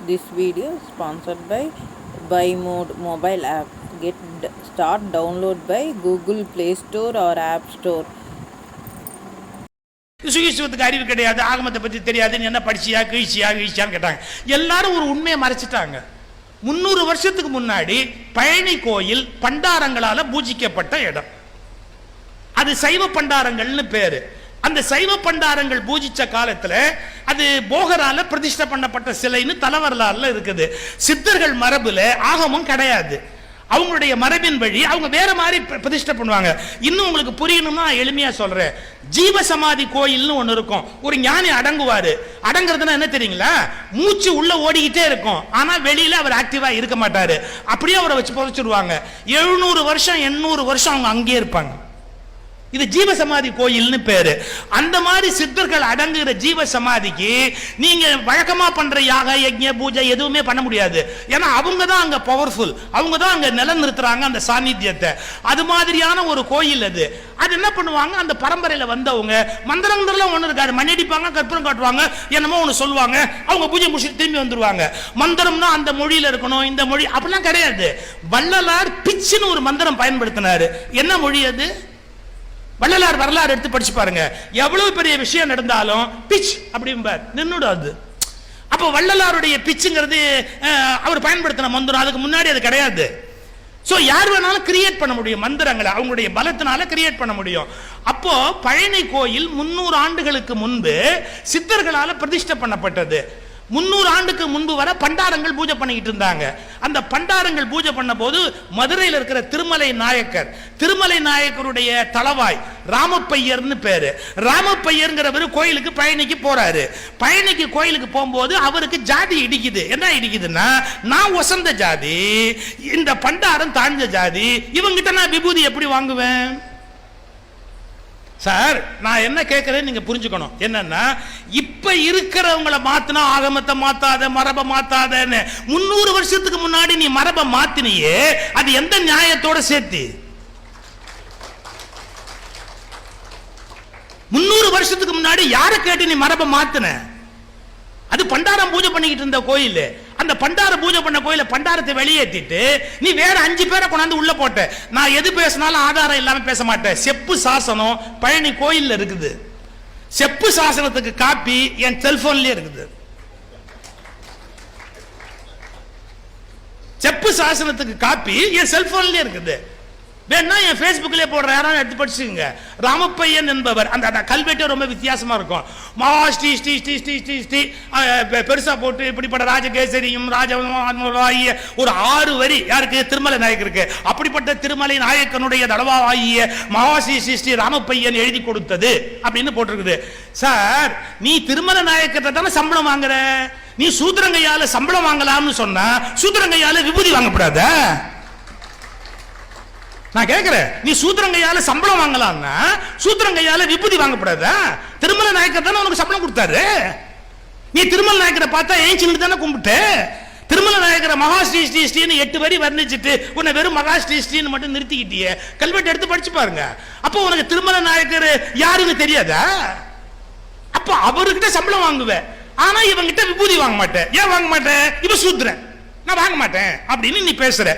This video is sponsored by Buy Mode mobile app. Get download start download by Google Play Store or App Store. சுகிசுவத்துக்கு அறிவு கிடையாது ஆகமத்தை பற்றி தெரியாது நீ என்ன படிச்சியா கீழ்ச்சியா கீழ்ச்சியான்னு கேட்டாங்க எல்லாரும் ஒரு உண்மையை மறைச்சிட்டாங்க முந்நூறு வருஷத்துக்கு முன்னாடி பழனி கோயில் பண்டாரங்களால் பூஜிக்கப்பட்ட இடம் அது சைவ பண்டாரங்கள்னு பேரு அந்த சைவ பண்டாரங்கள் பூஜிச்ச காலத்துல அது போகரால பிரதிஷ்டை பண்ணப்பட்ட சிலைன்னு தலைவரலாறுல இருக்குது. சித்தர்கள் மரபுல ஆகமும் கிடையாது. அவங்களுடைய மரபின் வழி அவங்க வேற மாதிரி பிர- பிரதிஷ்டை பண்ணுவாங்க. இன்னும் உங்களுக்கு புரியணும்னா நான் எளிமையா சொல்றேன். ஜீவ சமாதி கோயில்னு ஒண்ணு இருக்கும். ஒரு ஞானி அடங்குவாரு. அடங்குறதுன்னா என்ன தெரியுங்களா? மூச்சு உள்ள ஓடிக்கிட்டே இருக்கும். ஆனா வெளியில அவர் ஆக்டிவா இருக்க மாட்டாரு. அப்படியே அவரை வச்சு புதைச்சிடுவாங்க. எழுநூறு வருஷம் எண்ணூறு வருஷம் அவங்க அங்கேயே இருப்பாங்க. இது ஜீவ சமாதி கோயில்னு பேரு. அந்த மாதிரி சித்தர்கள் அடங்குகிற ஜீவ சமாதிக்கு நீங்க வழக்கமா பண்ற யாக யஜ்ய பூஜை எதுவுமே பண்ண முடியாது. ஏன்னா அவங்க தான் அங்க பவர்ஃபுல் அவங்க தான் அங்க நிலநிறுத்துறாங்க அந்த சாநித்தியத்தை. அது மாதிரியான ஒரு கோயில் அது. அது என்ன பண்ணுவாங்க? அந்த பரம்பரையில வந்தவங்க மந்திரங்கள்லாம் ஒண்ணு இருக்காது. மணி அடிப்பாங்க கற்பூரம் காட்டுவாங்க என்னமோ ஒண்ணு சொல்லுவாங்க அவங்க பூஜை முடிச்சு திரும்பி வந்துருவாங்க. மந்திரம்னா அந்த மொழியில இருக்கணும் இந்த மொழி அப்படிலாம் கிடையாது. வள்ளலார் பிச்சுன்னு ஒரு மந்திரம் பயன்படுத்தினாரு. என்ன மொழி அது? வள்ளலார் வரலாறு எடுத்து படிச்சு பாருங்க. எவ்வளவு பெரிய விஷயம் நடந்தாலும் பிச் அப்படிம்பார். நின்னுடாது அப்போ வள்ளலாருடைய பிச்சுங்கிறது அவர் பயன்படுத்தின மந்திரம். அதுக்கு முன்னாடி அது கிடையாது. ஸோ யார் வேணாலும் கிரியேட் பண்ண முடியும் மந்திரங்களை. அவங்களுடைய பலத்தினால கிரியேட் பண்ண முடியும். அப்போ பழனி கோயில் முன்னூறு ஆண்டுகளுக்கு முன்பு சித்தர்களால் பிரதிஷ்டை பண்ணப்பட்டது. முன்னூறு ஆண்டுக்கு முன்பு வர பண்டாரங்கள் பூஜை பண்ணிக்கிட்டு இருந்தாங்க. அந்த பண்டாரங்கள் பூஜை பண்ண போது மதுரையில் இருக்கிற திருமலை நாயக்கர் திருமலை நாயக்கருடைய தளவாய் ராமப்பையர்னு பேரு. ராமப்பையர்ங்கிறவர் கோயிலுக்கு பயணிக்கு போறாரு. பயணிக்கு கோயிலுக்கு போகும்போது அவருக்கு ஜாதி இடிக்குது. என்ன இடிக்குதுன்னா நான் ஒசந்த ஜாதி இந்த பண்டாரம் தாழ்ந்த ஜாதி இவங்கிட்ட நான் விபூதி எப்படி வாங்குவேன்? சார் நான் என்ன கேட்குறேன்னு நீங்க புரிஞ்சுக்கணும். என்னன்னா இப்ப இருக்கிறவங்கள மாத்தினா ஆகமத்தை மாத்தாத மரபை மாத்தாதன்னு முன்னூறு வருஷத்துக்கு முன்னாடி நீ மரபை மாத்தினியே அது எந்த நியாயத்தோட சேர்த்து? முன்னூறு வருஷத்துக்கு முன்னாடி யாரை கேட்டு நீ மரபை மாத்தின? அது பண்டாரம் பூஜை பண்ணிக்கிட்டு இருந்த கோயில். அந்த பண்டார பூஜை பண்ண கோயில பண்டாரத்தை வெளியேற்றிட்டு நீ வேற அஞ்சு பேரை கொண்டாந்து உள்ள போட்ட. நான் எது பேசினாலும் ஆதாரம் இல்லாம பேச மாட்டேன். செப்பு சாசனம் பழனி கோயில்ல இருக்குது. செப்பு சாசனத்துக்கு காப்பி என் செல்போன்லயே இருக்குது. செப்பு சாசனத்துக்கு காப்பி என் செல்போன்லயே இருக்குது. வேணா என் ஃபேஸ்புக்கிலே போடுற யாரும் எடுத்து படிச்சுங்க ராமப்பையன் என்பவர். அந்த அந்த கல்வெட்டே ரொம்ப வித்தியாசமா இருக்கும். மா ஸ்ரீ ஸ்ரீ ஸ்ரீ ஸ்ரீ ஸ்ரீ ஸ்ரீ பெருசாக போட்டு இப்படிப்பட்ட ராஜகேசரியும் ராஜ ஆகிய ஒரு ஆறு வரி யாருக்கு? திருமலை நாயக்கருக்கு. அப்படிப்பட்ட திருமலை நாயக்கனுடைய தடவாகிய மகா ஸ்ரீ ஸ்ரீ ஸ்ரீ ராமப்பையன் எழுதி கொடுத்தது அப்படின்னு போட்டிருக்குது. சார் நீ திருமலை நாயக்கத்தை தானே சம்பளம் வாங்குற? நீ சூத்திரங்கையால் சம்பளம் வாங்கலாம்னு சொன்னா சூத்திரங்கையால் விபூதி வாங்கப்படாத? நான் கேட்கிறேன் நீ சூத்திரங்கையால சம்பளம் வாங்கலாம்னா சூத்திரங்கையால விபூதி வாங்கப்படாதா? திருமல நாயக்கர் தானே உனக்கு சம்பளம் கொடுத்தாரு? நீ திருமல நாயக்கரை பார்த்தா ஏஞ்சின்னு தானே கும்பிட்டு? திருமல நாயக்கரை மகா ஸ்ரீ ஸ்ரீ ஸ்ரீன்னு எட்டு வரி வர்ணிச்சிட்டு உன்னை வெறும் மகா ஸ்ரீ ஸ்ரீன்னு மட்டும் நிறுத்திக்கிட்டியே. கல்வெட்டு எடுத்து படிச்சு பாருங்க. அப்போ உனக்கு திருமல நாயக்கர் யாருன்னு தெரியாதா? அப்போ அவர்கிட்ட சம்பளம் வாங்குவேன். ஆனா இவங்கிட்ட விபூதி வாங்க மாட்டேன். ஏன் வாங்க மாட்டேன்? இவன் சூத்திரன். நான் வாங்க மாட்டேன் அப்படின்னு நீ பேசுற.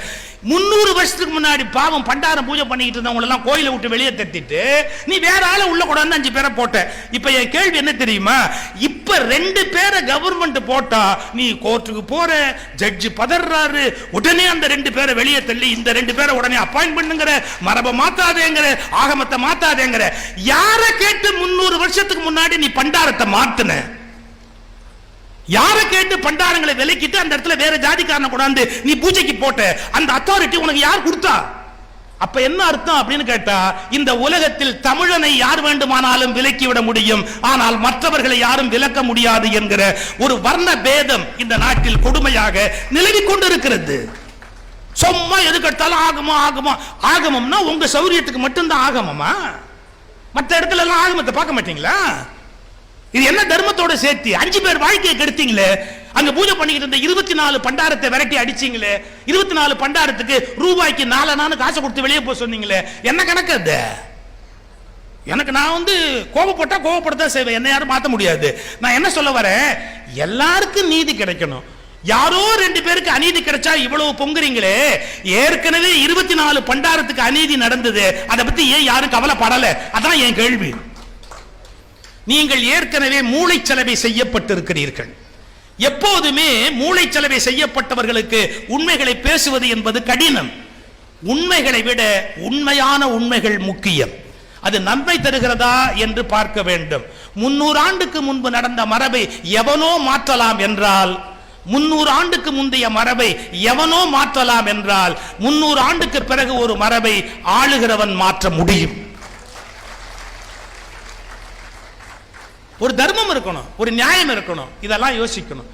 முன்னூறு வருஷத்துக்கு முன்னாடி பாவம் பண்டாரம் பூஜை பண்ணிக்கிட்டு இருந்தவங்க எல்லாம் கோயிலை விட்டு வெளியே தட்டிட்டு நீ வேற ஆளை உள்ள கொண்டாந்து அஞ்சு பேரை போட்ட. இப்ப என் கேள்வி என்ன தெரியுமா? இப்ப ரெண்டு பேரை கவர்மெண்ட் போட்டா நீ கோர்ட்டுக்கு போற ஜட்ஜு பதறாரு உடனே அந்த ரெண்டு பேரை வெளியே தள்ளி இந்த ரெண்டு பேரை உடனே அப்பாயின் பண்ணுங்கிற மரபை மாத்தாதேங்கிற ஆகமத்தை மாத்தாதேங்கிற. யாரை கேட்டு முன்னூறு வருஷத்துக்கு முன்னாடி நீ பண்டாரத்தை மாத்தின? யாரை கேட்டு பண்டாரங்களை விலக்கிட்டு அந்த இடத்துல வேற ஜாதிக்காரனை கொண்டாந்து நீ பூஜைக்கு போட்ட அந்த அத்தாரிட்டி உனக்கு யார் கொடுத்தா? அப்ப என்ன அர்த்தம் அப்படின்னு கேட்டா இந்த உலகத்தில் தமிழனை யார் வேண்டுமானாலும் விலக்கி விட முடியும். ஆனால் மற்றவர்களை யாரும் விலக்க முடியாது என்கிற ஒரு வர்ண பேதம் இந்த நாட்டில் கொடுமையாக நிலவிக் கொண்டிருக்கிறது. சும்மா எதுக்கு எடுத்தாலும் ஆகமோ ஆகமோ ஆகமம்னா உங்க சௌரியத்துக்கு மட்டும்தான் ஆகமமா? மற்ற இடத்துல எல்லாம் ஆகமத்தை பார்க்க மாட்டீங்களா? இது என்ன தர்மத்தோட சேர்த்து? அஞ்சு பேர் வாழ்க்கையை கெடுத்தீங்களே. அங்க பூஜை பண்ணிக்கிட்டு இருந்த இருபத்தி நாலு பண்டாரத்தை விரட்டி அடிச்சீங்களே. இருபத்தி நாலு பண்டாரத்துக்கு ரூபாய்க்கு நாலு காசு கொடுத்து வெளியே போக சொன்னீங்களே. என்ன கணக்கு அது? எனக்கு நான் வந்து கோபப்பட்டா கோபப்படத்தான் செய்வேன். என்ன யாரும் மாத்த முடியாது. நான் என்ன சொல்ல வரேன்? எல்லாருக்கும் நீதி கிடைக்கணும். யாரோ ரெண்டு பேருக்கு அநீதி கிடைச்சா இவ்வளவு பொங்குறீங்களே. ஏற்கனவே இருபத்தி நாலு பண்டாரத்துக்கு அநீதி நடந்தது. அதை பத்தி ஏன் யாரும் கவலைப்படல? அதான் என் கேள்வி. நீங்கள் ஏற்கனவே மூளைச்சலவை செய்யப்பட்டிருக்கிறீர்கள். எப்போதுமே மூளைச்சலவை செய்யப்பட்டவர்களுக்கு உண்மைகளை பேசுவது என்பது கடினம். உண்மைகளை விட உண்மையான உண்மைகள் முக்கியம். அது நன்மை தருகிறதா என்று பார்க்க வேண்டும். முன்னூறு ஆண்டுக்கு முன்பு நடந்த மரபை எவனோ மாற்றலாம் என்றால் முன்னூறு ஆண்டுக்கு முந்தைய மரபை எவனோ மாற்றலாம் என்றால் முன்னூறு ஆண்டுக்கு பிறகு ஒரு மரபை ஆளுகிறவன் மாற்ற முடியும். ஒரு தர்மம் இருக்கணும் ஒரு நியாயம் இருக்கணும். இதெல்லாம் யோசிக்கணும்.